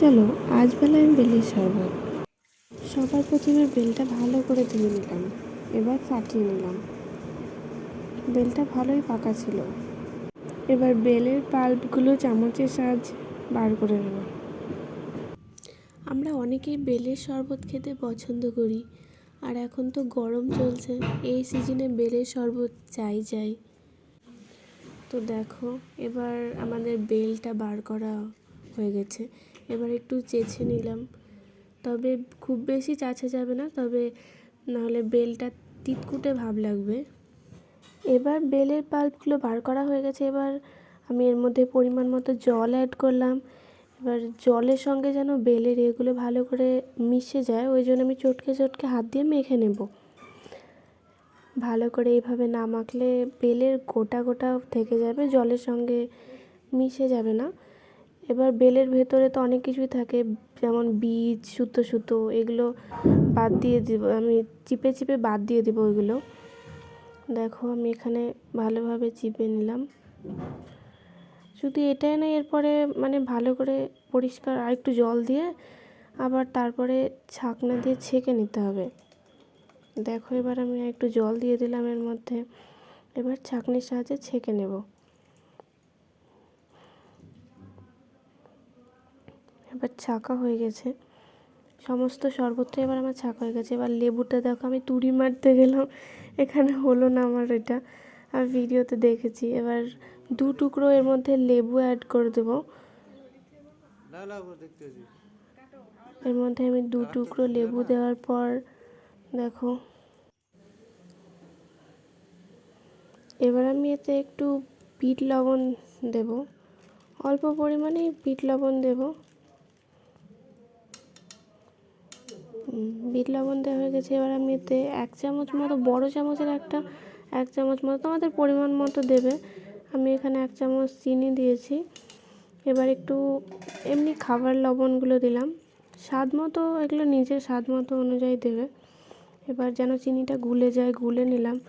চলো, আজ বেলা আমি বেলের শরবত সবার প্রথমে বেলটা ভালো করে ধুয়ে নিলাম, এবার ফাটিয়ে নিলাম। বেলটা ভালোই পাকা ছিল। এবার বেলের পাল্পগুলো চামচের সাহায্যে বার করে নেব। আমরা অনেকেই বেলের শরবত খেতে পছন্দ করি, আর এখন তো গরম চলছে, এই সিজনে বেলের শরবত চাই চাই তো দেখো, এবার আমাদের বেলটা বার করা হয়ে গেছে। এবার একটু চেছে নিলাম। তবে খুব বেশি চাচা যাবে না, তবে নাহলে বেলটা তিতকুটে ভাব লাগবে। এবার বেলের পাল্পগুলো বার করা হয়ে গেছে। এবার আমি এর মধ্যে পরিমাণ মতো জল অ্যাড করলাম। এবার জলের সঙ্গে যেন বেলের এগুলো ভালো করে মিশে যায়, ওই জন্য আমি চটকে চটকে হাত দিয়ে মেখে নেব। ভালো করে এইভাবে না মাখলে বেলের গোটা গোটা থেকে যাবে, জলের সঙ্গে মিশে যাবে না। এবার বেলের ভেতরে তো অনেক কিছুই থাকে, যেমন বীজ, সুতো সুতো, এগুলো বাদ দিয়ে দিব, আমি চিপে চিপে বাদ দিয়ে দিব ওইগুলো। দেখো আমি এখানে ভালোভাবে চিপে নিলাম। শুধু এটাই না, এরপরে মানে ভালো করে পরিষ্কার আর একটু জল দিয়ে আবার তারপরে ছাকনা দিয়ে ছেঁকে নিতে হবে। দেখো এবার আমি একটু জল দিয়ে দিলাম এর মধ্যে। এবার ছাঁকনির সাহায্যে ছেঁকে নেব। এবার ছাঁকা হয়ে গেছে। সমস্ত শরবতটা এবার আমার ছাকা হয়ে গেছে। এবার লেবুটা দেখো, আমি তুড়ি মারতে গেলাম। এখানে হলো না আমার এটা। আমি ভিডিওতে দেখেছি। এবার দু টুকরো এর মধ্যে লেবু অ্যাড করে দেবো। এর মধ্যে আমি দু টুকরো লেবু দেওয়ার পর দেখো। এবার আমি এতে একটু বিট লবণ দেব। অল্প পরিমাণে বিট লবণ দেব। বিট লবণ দেওয়া হয়ে গেছে। এবার আমি এতে এক চামচ মতো, বড় চামচের একটা, এক চামচ মতো তোমাদের পরিমাণ মতো দেবে। আমি এখানে এক চামচ চিনি দিয়েছি। এবার একটু এমনি খাবার লবণগুলো দিলাম। স্বাদ মতো, এগুলো নিজের স্বাদ মতো অনুযায়ী দেবে। এবার যেন চিনিটা গুলে যায়, গুলে নিলাম।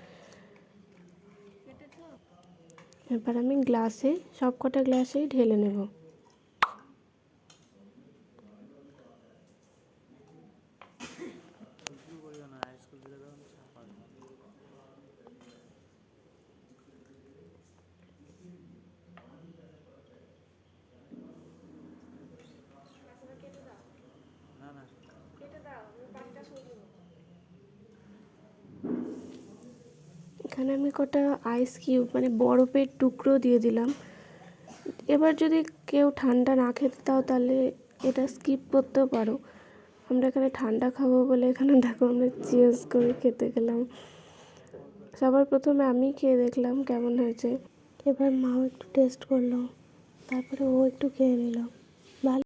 এবার আমি গ্লাসে সব কটা গ্লাসেই ঢেলে নেব। এখানে আমি কটা আইস কিউব মানে বরফের টুকরো দিয়ে দিলাম। এবার যদি কেউ ঠান্ডা না খেতে তাও তাহলে এটা স্কিপ করতেও পারো। আমরা এখানে ঠান্ডা খাব বলে এখানে দেখো আমরা চিয়ার্স করে খেতে গেলাম। সবার প্রথমে আমি খেয়ে দেখলাম কেমন হয়েছে। এবার মাও একটু টেস্ট করল, তারপরে ও একটু খেয়ে নিল। ভালো